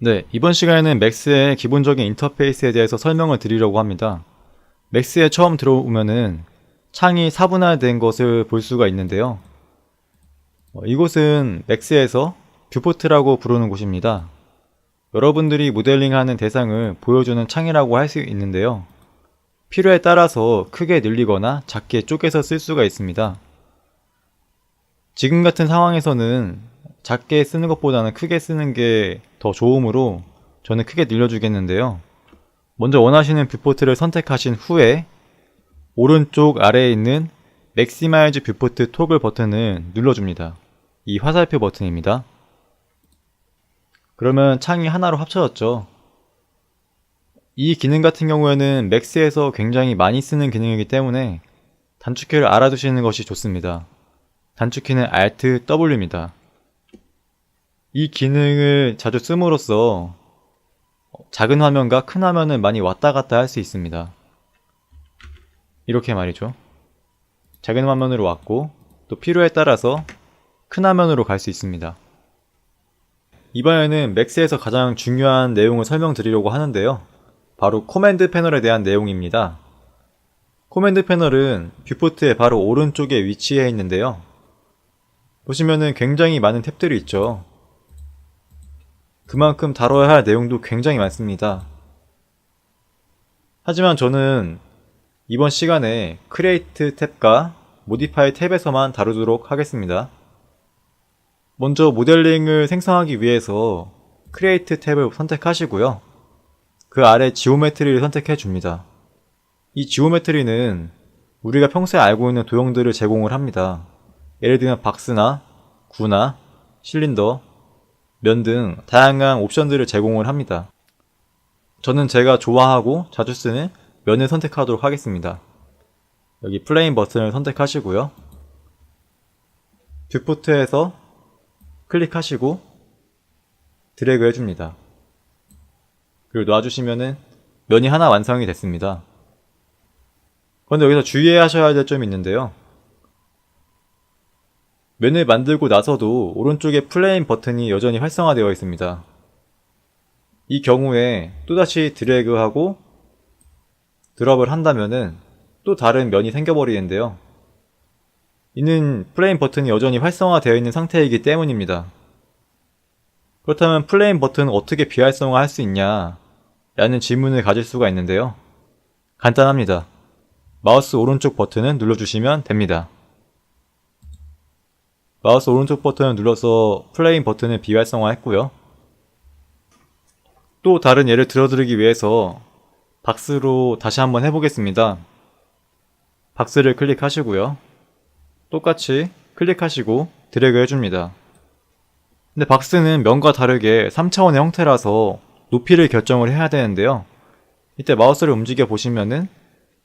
네, 이번 시간에는 맥스의 기본적인 인터페이스에 대해서 설명을 드리려고 합니다. 맥스에 처음 들어오면은 창이 사분할된 것을 볼 수가 있는데요. 어, 이곳은 맥스에서 뷰포트라고 부르는 곳입니다. 여러분들이 모델링하는 대상을 보여주는 창이라고 할 수 있는데요. 필요에 따라서 크게 늘리거나 작게 쪼개서 쓸 수가 있습니다. 지금 같은 상황에서는 작게 쓰는 것보다는 크게 쓰는 게 더 좋으므로 저는 크게 늘려주겠는데요. 먼저 원하시는 뷰포트를 선택하신 후에 오른쪽 아래에 있는 맥시마이즈 뷰포트 토글 버튼을 눌러줍니다. 이 화살표 버튼입니다. 그러면 창이 하나로 합쳐졌죠. 이 기능 같은 경우에는 맥스에서 굉장히 많이 쓰는 기능이기 때문에 단축키를 알아두시는 것이 좋습니다. 단축키는 Alt W입니다. 이 기능을 자주 씀으로써 작은 화면과 큰 화면을 많이 왔다 갔다 할 수 있습니다. 이렇게 말이죠. 작은 화면으로 왔고 또 필요에 따라서 큰 화면으로 갈 수 있습니다. 이번에는 맥스에서 가장 중요한 내용을 설명드리려고 하는데요. 바로 코맨드 패널에 대한 내용입니다. 코맨드 패널은 뷰포트의 바로 오른쪽에 위치해 있는데요. 보시면은 굉장히 많은 탭들이 있죠. 그만큼 다뤄야 할 내용도 굉장히 많습니다. 하지만 저는 이번 시간에 크리에이트 탭과 모디파이 탭에서만 다루도록 하겠습니다. 먼저 모델링을 생성하기 위해서 크리에이트 탭을 선택하시고요. 그 아래 지오메트리를 선택해 줍니다. 이 지오메트리는 우리가 평소에 알고 있는 도형들을 제공을 합니다. 예를 들면 박스나 구나 실린더, 면 등 다양한 옵션들을 제공을 합니다. 저는 제가 좋아하고 자주 쓰는 면을 선택하도록 하겠습니다. 여기 플레인 버튼을 선택하시고요. 뷰포트에서 클릭하시고 드래그 해줍니다. 그리고 놔주시면은 면이 하나 완성이 됐습니다. 그런데 여기서 주의하셔야 될 점이 있는데요. 면을 만들고 나서도 오른쪽에 플레인 버튼이 여전히 활성화되어 있습니다. 이 경우에 또다시 드래그하고 드롭을 한다면은 또 다른 면이 생겨버리는데요. 이는 플레인 버튼이 여전히 활성화되어 있는 상태이기 때문입니다. 그렇다면 플레인 버튼은 어떻게 비활성화 할 수 있냐? 라는 질문을 가질 수가 있는데요. 간단합니다. 마우스 오른쪽 버튼을 눌러주시면 됩니다. 마우스 오른쪽 버튼을 눌러서 플레인 버튼을 비활성화 했고요. 또 다른 예를 들어드리기 위해서 박스로 다시 한번 해보겠습니다. 박스를 클릭하시고요. 똑같이 클릭하시고 드래그 해줍니다. 근데 박스는 면과 다르게 3차원의 형태라서 높이를 결정을 해야 되는데요. 이때 마우스를 움직여 보시면은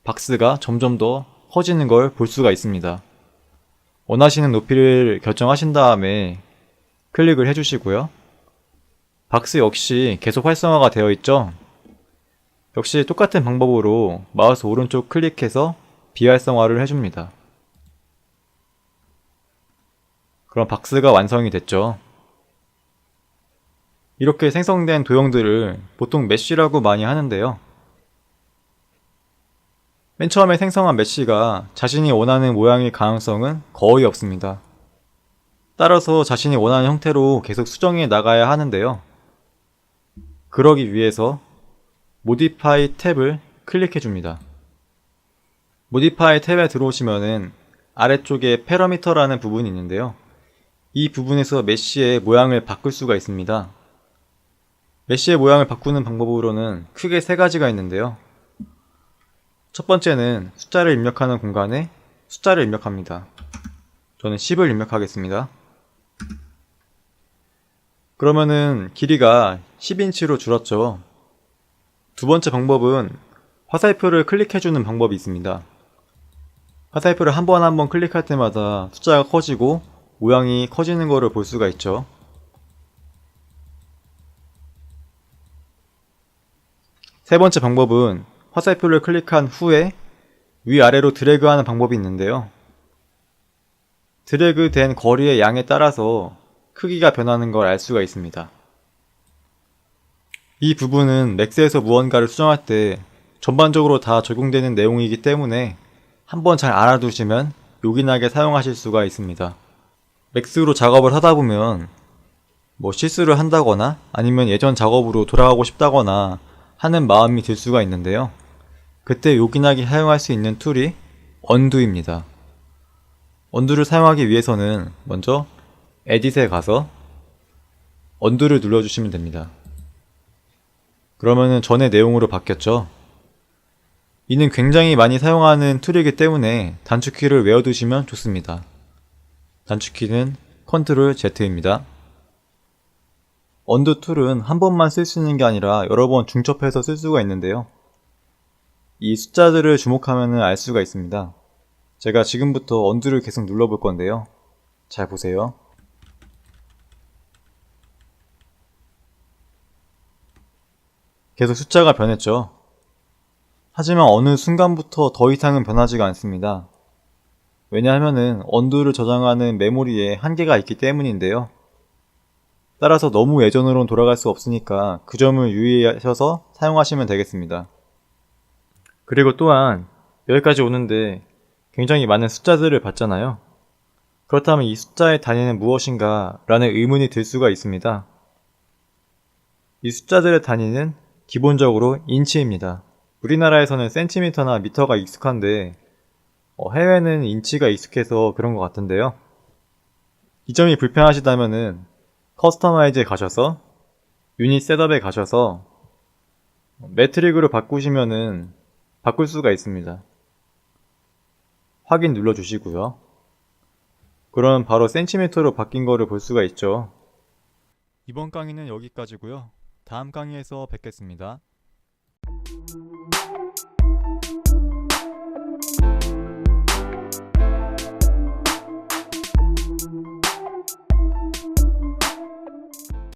박스가 점점 더 커지는 걸 볼 수가 있습니다. 원하시는 높이를 결정하신 다음에 클릭을 해주시고요. 박스 역시 계속 활성화가 되어 있죠. 역시 똑같은 방법으로 마우스 오른쪽 클릭해서 비활성화를 해줍니다. 그럼 박스가 완성이 됐죠. 이렇게 생성된 도형들을 보통 메쉬라고 많이 하는데요. 맨 처음에 생성한 메쉬가 자신이 원하는 모양일 가능성은 거의 없습니다. 따라서 자신이 원하는 형태로 계속 수정해 나가야 하는데요. 그러기 위해서 모디파이 탭을 클릭해 줍니다. 모디파이 탭에 들어오시면은 아래쪽에 패러미터라는 부분이 있는데요. 이 부분에서 메쉬의 모양을 바꿀 수가 있습니다. 메쉬의 모양을 바꾸는 방법으로는 크게 세 가지가 있는데요. 첫 번째는 숫자를 입력하는 공간에 숫자를 입력합니다. 저는 10을 입력하겠습니다. 그러면은 길이가 10인치로 줄었죠. 두 번째 방법은 화살표를 클릭해주는 방법이 있습니다. 화살표를 한 번 한 번 클릭할 때마다 숫자가 커지고 모양이 커지는 것을 볼 수가 있죠. 세 번째 방법은 화살표를 클릭한 후에 위아래로 드래그하는 방법이 있는데요. 드래그 된 거리의 양에 따라서 크기가 변하는 걸 알 수가 있습니다. 이 부분은 맥스에서 무언가를 수정할 때 전반적으로 다 적용되는 내용이기 때문에 한번 잘 알아두시면 요긴하게 사용하실 수가 있습니다. 맥스로 작업을 하다 보면 뭐 실수를 한다거나 아니면 예전 작업으로 돌아가고 싶다거나 하는 마음이 들 수가 있는데요. 그때 요긴하게 사용할 수 있는 툴이 언두입니다. 언두를 사용하기 위해서는 먼저 에딧에 가서 언두를 눌러주시면 됩니다. 그러면은 전의 내용으로 바뀌었죠. 이는 굉장히 많이 사용하는 툴이기 때문에 단축키를 외워두시면 좋습니다. 단축키는 컨트롤 Z입니다. 언두 툴은 한 번만 쓸 수 있는 게 아니라 여러 번 중첩해서 쓸 수가 있는데요. 이 숫자들을 주목하면 알 수가 있습니다. 제가 지금부터 언두를 계속 눌러볼 건데요. 잘 보세요. 계속 숫자가 변했죠. 하지만 어느 순간부터 더 이상은 변하지가 않습니다. 왜냐하면은 언두를 저장하는 메모리에 한계가 있기 때문인데요. 따라서 너무 예전으로는 돌아갈 수 없으니까 그 점을 유의하셔서 사용하시면 되겠습니다. 그리고 또한 여기까지 오는데 굉장히 많은 숫자들을 봤잖아요. 그렇다면 이 숫자의 단위는 무엇인가 라는 의문이 들 수가 있습니다. 이 숫자들의 단위는 기본적으로 인치입니다. 우리나라에서는 센티미터나 미터가 익숙한데 어, 해외는 인치가 익숙해서 그런 것 같은데요. 이 점이 불편하시다면은 커스터마이즈에 가셔서 유닛 셋업에 가셔서 매트릭으로 바꾸시면은 바꿀 수가 있습니다. 확인 눌러주시고요. 그럼 바로 센티미터로 바뀐 거를 볼 수가 있죠. 이번 강의는 여기까지고요. 다음 강의에서 뵙겠습니다.